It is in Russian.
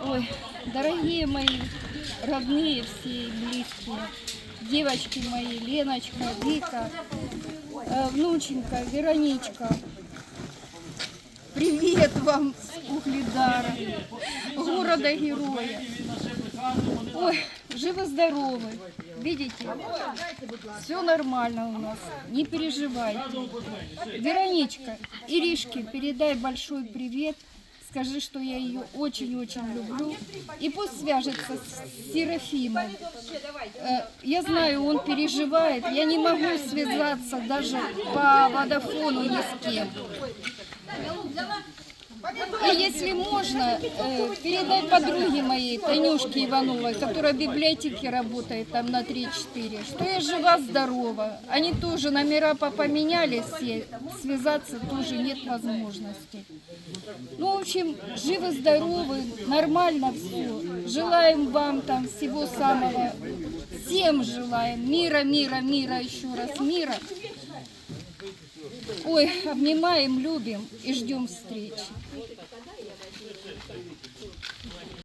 Ой, дорогие мои, родные все близкие, девочки мои, Леночка, Вика, э, внученька, Вероничка, привет вам с Угледара, города-героя. Ой, живы-здоровы, видите, все нормально у нас, не переживайте. Вероничка, Иришке передай большой привет. Скажи, что я ее очень-очень люблю. И пусть свяжется с Серафимом. Э, Я знаю, он переживает. Я не могу связаться даже по водофону ни с кем. И если можно, э, передай подруге моей, Танюшке Ивановой, которая в библиотеке работает там на 3-4, что я жива-здорова. Они тоже номера попоменяли все, связаться тоже нет возможности. Ну, в общем, живы-здоровы, нормально все. Желаем вам там всего самого, всем желаем мира, мира, мира, еще раз мира. Ой, обнимаем, любим и ждем встречи.